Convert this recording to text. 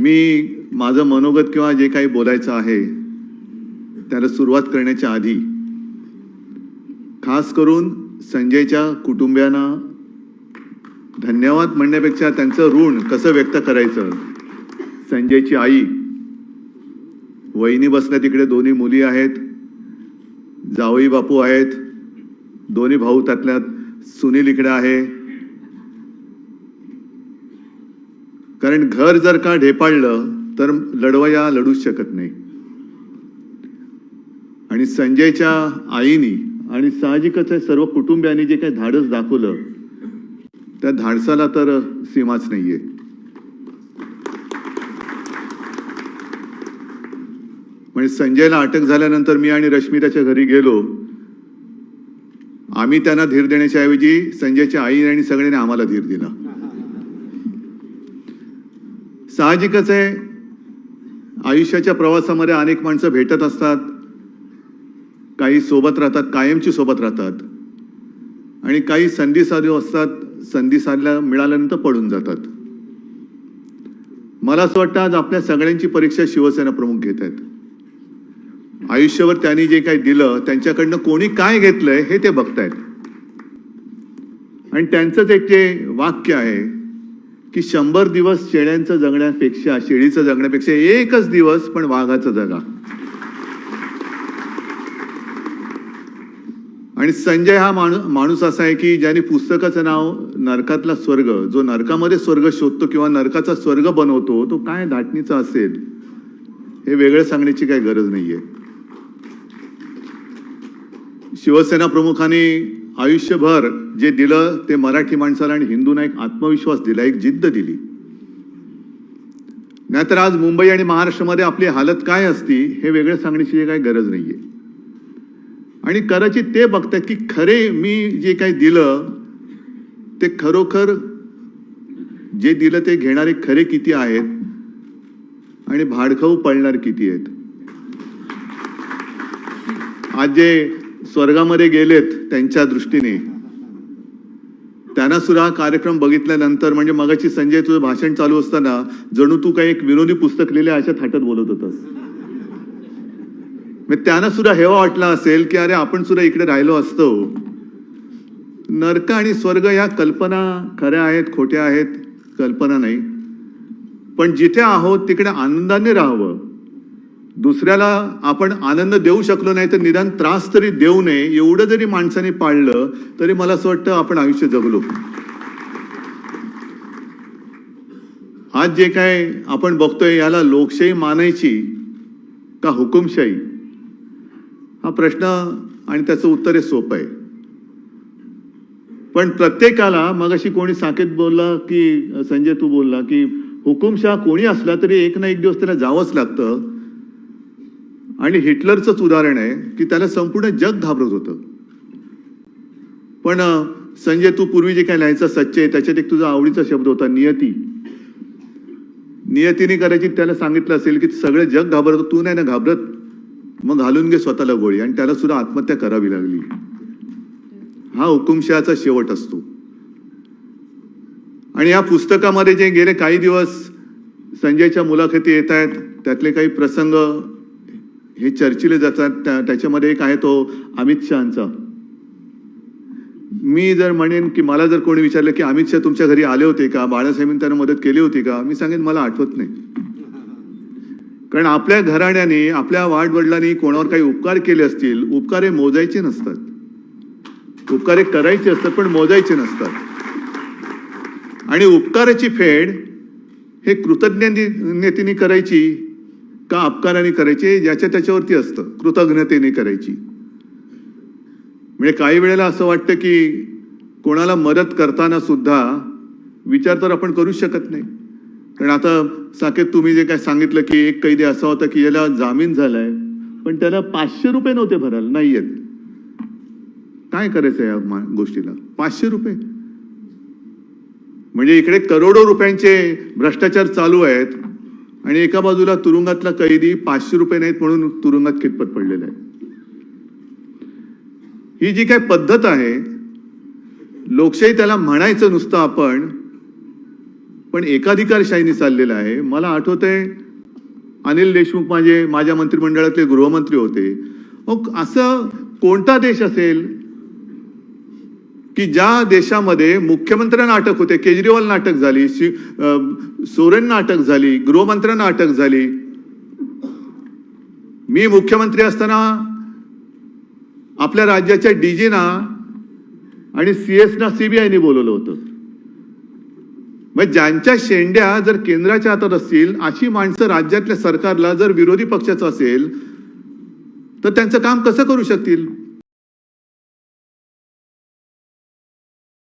मी माझं मनोगत किंवा जे काही बोलायचं आहे त्याला सुरुवात करण्याच्या आधी खास करून संजयच्या कुटुंबियांना धन्यवाद म्हणण्यापेक्षा त्यांचं ऋण कसं व्यक्त करायचं? संजयची आई वहिनी बसल्या तिकडे दोन्ही मुली आहेत जावई बापू आहेत दोन्ही भाऊ त्यातल्यात सुनील इकडे आहे कारण घर जर का ढेपाळलं तर लढवया लढूच शकत नाही. आणि संजयच्या आईनी आणि साहजिकच आहे सर्व कुटुंबियांनी जे काही धाडस दाखवलं त्या धाडसाला तर सीमाच नाहीये. म्हणजे संजयला अटक झाल्यानंतर मी आणि रश्मी त्याच्या घरी गेलो. आम्ही त्यांना धीर देण्याच्या ऐवजी संजयच्या आई आणि सगळ्यांनी आम्हाला धीर दिला. साहजिकच आहे. आयुष्याच्या प्रवासामध्ये अनेक माणसं भेटत असतात. काही सोबत राहतात कायमची सोबत राहतात. आणि काही संधी साधू असतात संधी साधल्या मिळाल्यानंतर पडून जातात. मला असं वाटतं आज आपल्या सगळ्यांची परीक्षा शिवसेना प्रमुख घेत आहेत. आयुष्यावर त्यांनी जे काही दिलं त्यांच्याकडनं कोणी काय घेतलंय हे ते बघतायत. आणि त्यांचंच एक जे वाक्य आहे की शंभर दिवस शेळ्यांचं जगण्यापेक्षा शेळीचं जगण्यापेक्षा एकच दिवस पण वाघाचं जगा. आणि संजय हा माणूस माणूस असा आहे की ज्याने पुस्तकाचं नाव नरकातला स्वर्ग जो नरकामध्ये स्वर्ग शोधतो किंवा नरकाचा स्वर्ग बनवतो तो काय धाटणीचा असेल हे वेगळं सांगण्याची काही गरज नाहीये. शिवसेना प्रमुखांनी आयुष्यभर जे दिलं ते मराठी माणसाला आणि हिंदूंना एक आत्मविश्वास दिला एक जिद्द दिली. नाहीतर आज मुंबई आणि महाराष्ट्रामध्ये आपली हालत काय असती हे वेगळं सांगण्याची काही गरज नाहीये. आणि कदाचित ते बघतात की खरे मी जे काही दिलं ते खरोखर जे दिलं ते घेणारे खरे किती आहेत आणि भाडखाऊ पळणार किती आहेत. आज जे स्वर्गामध्ये गेलेत त्यांच्या दृष्टीने. त्यांना सुद्धा हा कार्यक्रम बघितल्यानंतर म्हणजे मगाची संजय तुझं भाषण चालू असताना जणू तू काही एक विनोदी पुस्तक लिहिले अशा थाटात बोलत होतास. मग त्यांना सुद्धा हेवा वाटला असेल की अरे आपण सुद्धा इकडे राहिलो असतो. नरक आणि स्वर्ग या कल्पना खऱ्या आहेत खोट्या आहेत कल्पना नाही. पण जिथे आहोत तिकडे आनंदाने राहावं. दुसऱ्याला आपण आनंद देऊ शकलो नाही तर निदान त्रास तरी देऊ नये. एवढं जरी माणसाने पाळलं तरी मला असं वाटतं आपण आयुष्य जगलो. आज जे काय आपण बघतोय याला लोकशाही मानायची का हुकुमशाही? हा प्रश्न आणि त्याचं उत्तर हे सोपं आहे. पण प्रत्येकाला मग अशी कोणी साकेत बोलला की संजय तू बोलला की हुकुमशाह कोणी असला तरी एक ना एक दिवस त्याला जावंच लागतं. आणि हिटलरचंच उदाहरण आहे की त्याला संपूर्ण जग घाबरत होतं. पण संजय तू पूर्वी जे काय लिहायचं सच्चे त्याच्यात एक तुझा आवडीचा शब्द होता नियती. नियतीने करायची त्याला सांगितलं असेल की सगळं जग घाबरत तू नाही ना घाबरत. मग घालून घे स्वतःला गोळी आणि त्याला सुद्धा आत्महत्या करावी लागली. हा हुकुमशहाचा शेवट असतो. आणि या पुस्तकामध्ये जे गेले काही दिवस संजयच्या मुलाखती येत आहेत त्यातले काही प्रसंग हे चर्चिले जातात त्याच्यामध्ये एक आहे तो अमित शहाचा. मी जर म्हणेन की मला जर कोणी विचारलं की अमित शहा तुमच्या घरी आले होते का? बाळासाहेबांनी त्यांना मदत केली होती का? मी सांगेन मला आठवत नाही. कारण आपल्या घराण्याने आपल्या वाडवडिलांनी कोणावर काही उपकार केले असतील उपकार हे मोजायचे नसतात. उपकार हे करायचे असतात पण मोजायचे नसतात. आणि उपकाराची फेड हे कृतज्ञतेने करायची का अपकाराने करायचे ज्याच्या त्याच्यावरती असतं कृतज्ञतेने करायची. म्हणजे काही वेळेला असं वाटतं की कोणाला मदत करताना सुद्धा विचार तर आपण करूच शकत नाही. कारण आता साकेत तुम्ही जे काय सांगितलं की एक कैदी असा होता की याला जामीन झालाय पण त्याला पाचशे रुपये नव्हते भरायला नाही येत काय करायचं या गोष्टीला? पाचशे रुपये. म्हणजे इकडे करोडो रुपयांचे भ्रष्टाचार चालू आहेत आणि एका बाजूला तुरुंगातला कैदी पाचशे रुपये नाहीत म्हणून तुरुंगात कितपत पडलेला आहे. ही जी काय पद्धत आहे लोकशाही त्याला म्हणायचं नुसतं आपण पण एकाधिकारशाहीने चाललेला आहे. मला आठवतंय अनिल देशमुख माझे माझ्या मंत्रिमंडळातले गृहमंत्री होते. मग असं कोणता देश असेल की ज्या देशामध्ये मुख्यमंत्र्यांना अटक होते केजरीवाल नाटक झाली शि- सोरेन अटक झाली गृहमंत्र्यांना अटक झाली मी मुख्यमंत्री असताना आपल्या राज्याच्या डीजीना आणि सीएसना सीबीआयने बोलवलं होतं. मग ज्यांच्या शेंड्या जर केंद्राच्या हातात असतील अशी माणसं राज्यातल्या सरकारला जर विरोधी पक्षाचं असेल तर त्यांचं काम कसं करू शकतील?